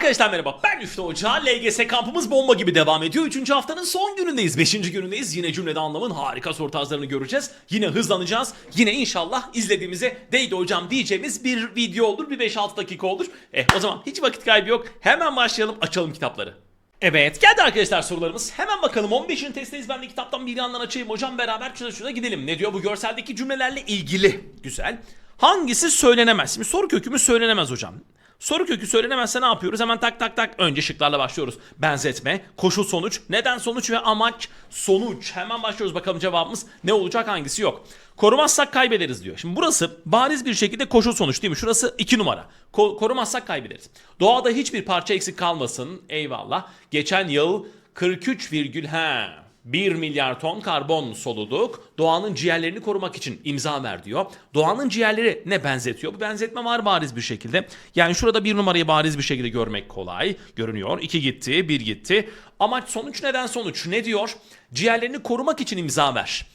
Arkadaşlar merhaba ben Üftü Hoca. LGS kampımız bomba gibi devam ediyor. Üçüncü haftanın son günündeyiz. Beşinci günündeyiz. Yine cümlede anlamın harika soru tarzlarını göreceğiz. Yine hızlanacağız. Yine inşallah izlediğimize değdi hocam diyeceğimiz bir video olur. Bir 5-6 dakika olur. Eh o zaman hiç vakit kaybı yok. Hemen başlayalım açalım kitapları. Evet geldi arkadaşlar sorularımız. Hemen bakalım 15. testteyiz. Ben de kitaptan bir yandan açayım. Hocam beraber şuna şuna gidelim. Ne diyor bu görseldeki cümlelerle ilgili? Güzel. Hangisi söylenemez? Şimdi soru kökümü söylenemez hocam. Soru kökü söylenemezse ne yapıyoruz? Hemen tak tak tak önce şıklarla başlıyoruz. Benzetme, koşul sonuç, neden sonuç ve amaç sonuç. Hemen başlıyoruz bakalım cevabımız ne olacak hangisi yok. Korumazsak kaybederiz diyor. Şimdi burası bariz bir şekilde koşul sonuç değil mi? Şurası 2 numara. Ko- korumazsak kaybederiz. Doğada hiçbir parça eksik kalmasın. Eyvallah. Geçen yıl 43 virgül he 1 milyar ton karbon soluduk. Doğanın ciğerlerini korumak için imza ver diyor. Doğanın ciğerleri ne benzetiyor? Bu benzetme var bariz bir şekilde. Yani şurada bir numarayı bariz bir şekilde görmek kolay. Görünüyor. 2 gitti, 1 gitti. Amaç sonuç neden sonuç? Ne diyor? Ciğerlerini korumak için imza ver.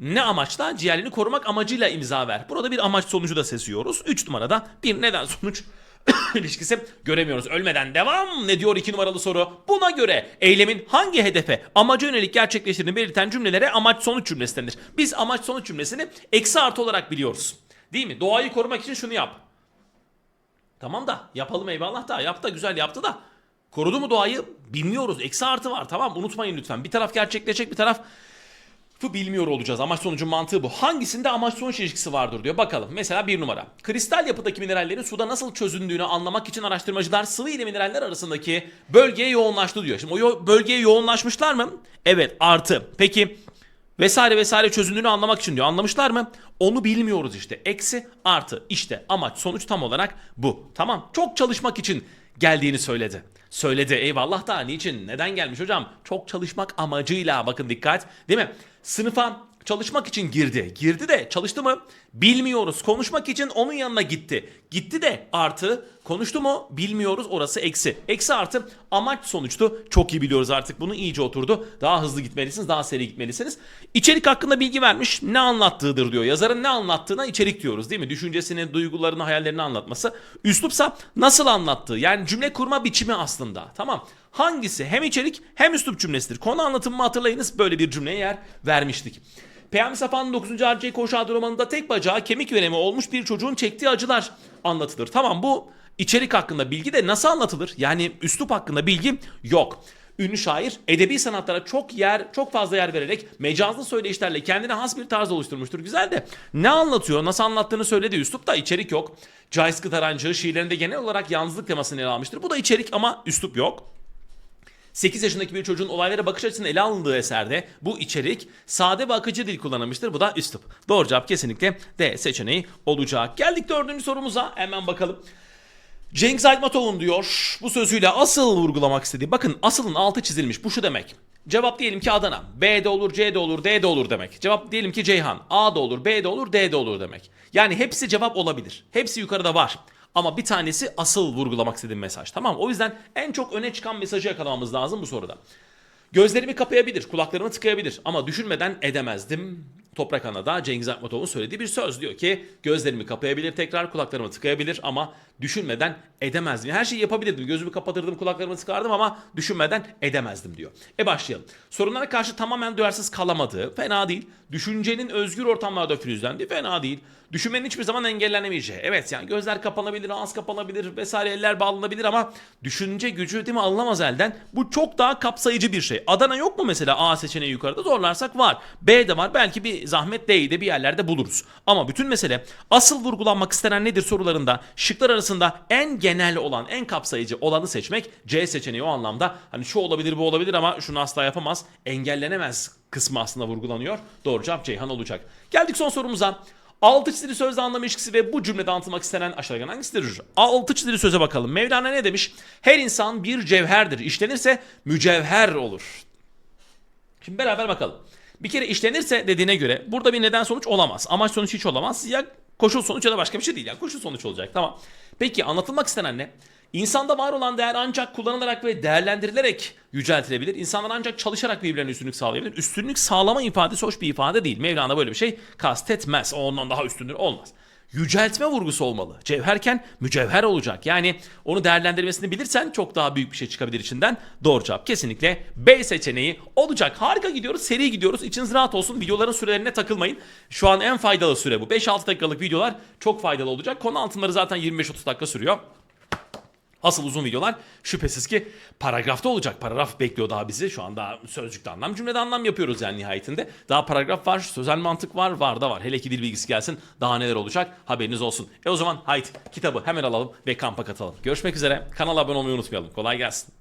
Ne amaçla? Ciğerlerini korumak amacıyla imza ver. Burada bir amaç sonucu da seziyoruz. 3 numarada bir neden sonuç ilişkisi göremiyoruz. Ölmeden devam ne diyor 2 numaralı soru? Buna göre eylemin hangi hedefe amaca yönelik gerçekleştiğini belirten cümlelere amaç sonuç cümlesi denir. Biz amaç sonuç cümlesini eksi artı olarak biliyoruz. Değil mi? Doğayı korumak için şunu yap. Tamam da yapalım eyvallah da yap da güzel yaptı da korudu mu doğayı bilmiyoruz. Eksi artı var tamam unutmayın lütfen. Bir taraf gerçekleşecek bir taraf bilmiyor olacağız. Amaç sonucun mantığı bu. Hangisinde amaç sonuç ilişkisi vardır diyor. Bakalım. Mesela bir numara. Kristal yapıdaki minerallerin suda nasıl çözündüğünü anlamak için araştırmacılar sıvı ile mineraller arasındaki bölgeye yoğunlaştı diyor. Şimdi o yo- bölgeye yoğunlaşmışlar mı? Evet artı. Peki vesaire vesaire çözündüğünü anlamak için diyor. Anlamışlar mı? Onu bilmiyoruz işte. Eksi artı. İşte amaç sonuç tam olarak bu. Tamam. Çok çalışmak için geldiğini söyledi. Söyledi eyvallah da niçin neden gelmiş hocam? Çok çalışmak amacıyla bakın dikkat değil mi? Sınıfa çalışmak için girdi. Girdi de çalıştı mı? Bilmiyoruz. Konuşmak için onun yanına gitti. Gitti de artı konuştu mu? Bilmiyoruz. Orası eksi. Eksi artı amaç sonuçtu. Çok iyi biliyoruz artık bunu iyice oturdu. Daha hızlı gitmelisiniz. Daha seri gitmelisiniz. İçerik hakkında bilgi vermiş. Ne anlattığıdır diyor. Yazarın ne anlattığına içerik diyoruz değil mi? Düşüncesini, duygularını, hayallerini anlatması. Üslupsa nasıl anlattığı. Yani cümle kurma biçimi aslında. Tamam. Hangisi hem içerik hem üslup cümlesidir. Konu anlatımı hatırlayınız. Böyle bir cümleye yer vermiştik. Peyami Safa'nın 9. Harcı Koşu adlı romanında tek bacağı kemik veremi olmuş bir çocuğun çektiği acılar anlatılır. Tamam bu içerik hakkında bilgi de nasıl anlatılır? Yani üslup hakkında bilgi yok. Ünlü şair edebi sanatlara çok yer, çok fazla yer vererek mecazlı söyleyişlerle kendine has bir tarz oluşturmuştur. Güzel de ne anlatıyor, nasıl anlattığını söyledi. Üslup da içerik yok. Cahit Kıtarancı şiirlerinde genel olarak yalnızlık temasını ele almıştır. Bu da içerik ama üslup yok. 8 yaşındaki bir çocuğun olaylara bakış açısını ele alındığı eserde bu içerik sade ve akıcı dil kullanılmıştır. Bu da üslup. Doğru cevap kesinlikle D seçeneği olacak. Geldik dördüncü sorumuza. Hemen bakalım. Cengiz Aytmatov'un diyor bu sözüyle asıl vurgulamak istediği. Bakın asılın altı çizilmiş. Bu şu demek. Cevap diyelim ki Adana. B de olur, C de olur, D de olur demek. Cevap diyelim ki Ceyhan. A da olur, B de olur, D de olur demek. Yani hepsi cevap olabilir. Hepsi yukarıda var. Ama bir tanesi asıl vurgulamak istediğim mesaj. Tamam O yüzden en çok öne çıkan mesajı yakalamamız lazım bu soruda. Gözlerimi kapayabilir, kulaklarımı tıkayabilir ama düşünmeden edemezdim. Toprak Ana'da Cengiz Aytmatov'un söylediği bir söz diyor ki gözlerimi kapayabilir tekrar kulaklarımı tıkayabilir ama düşünmeden edemezdim. Her şeyi yapabilirdim. Gözümü kapatırdım, kulaklarımı tıkardım ama düşünmeden edemezdim diyor. E başlayalım. Sorunlara karşı tamamen duyarsız kalamadığı fena değil. Düşüncenin özgür ortamlarda filizlendiği fena değil. Düşünmenin hiçbir zaman engellenemeyeceği. Evet yani gözler kapanabilir, ağız kapanabilir vesaire eller bağlanabilir ama düşünce gücü değil mi alınamaz elden. Bu çok daha kapsayıcı bir şey. Adana yok mu mesela A seçeneği yukarıda zorlarsak var. B de var belki bir zahmet D'yi de bir yerlerde buluruz. Ama bütün mesele asıl vurgulanmak istenen nedir sorularında şıklar arasında en genel olan, en kapsayıcı olanı seçmek C seçeneği o anlamda. Hani şu olabilir bu olabilir ama şunu asla yapamaz. Engellenemez kısmı aslında vurgulanıyor. Doğru cevap Ceyhan olacak. Geldik son sorumuza. Altı çizili sözle anlam ilişkisi ve bu cümlede anlatılmak istenen aşağıdan hangisidir? Altı çizili söze bakalım. Mevlana ne demiş? Her insan bir cevherdir. İşlenirse mücevher olur. Şimdi beraber bakalım. Bir kere işlenirse dediğine göre burada bir neden sonuç olamaz. Amaç sonuç hiç olamaz. Ya koşul sonuç ya da başka bir şey değil. Yani koşul sonuç olacak. Tamam. Peki anlatılmak istenen ne? İnsanda var olan değer ancak kullanılarak ve değerlendirilerek yüceltilebilir. İnsanlar ancak çalışarak birbirlerine üstünlük sağlayabilir. Üstünlük sağlama ifadesi hoş bir ifade değil. Mevlana böyle bir şey kastetmez. O ondan daha üstündür olmaz. Yüceltme vurgusu olmalı. Cevherken mücevher olacak. Yani onu değerlendirmesini bilirsen çok daha büyük bir şey çıkabilir içinden. Doğru cevap kesinlikle B seçeneği olacak. Harika gidiyoruz, seri gidiyoruz. İçiniz rahat olsun. Videoların sürelerine takılmayın. Şu an en faydalı süre bu. 5-6 dakikalık videolar çok faydalı olacak. Konu altınları zaten 25-30 dakika sürüyor. Asıl uzun videolar şüphesiz ki paragrafta olacak. Paragraf bekliyor daha bizi. Şu anda sözcükte anlam, cümlede anlam yapıyoruz yani nihayetinde. Daha paragraf var, sözel mantık var, var da var. Hele ki dil bilgisi gelsin daha neler olacak haberiniz olsun. E o zaman haydi kitabı hemen alalım ve kampa katalım. Görüşmek üzere. Kanala abone olmayı unutmayalım. Kolay gelsin.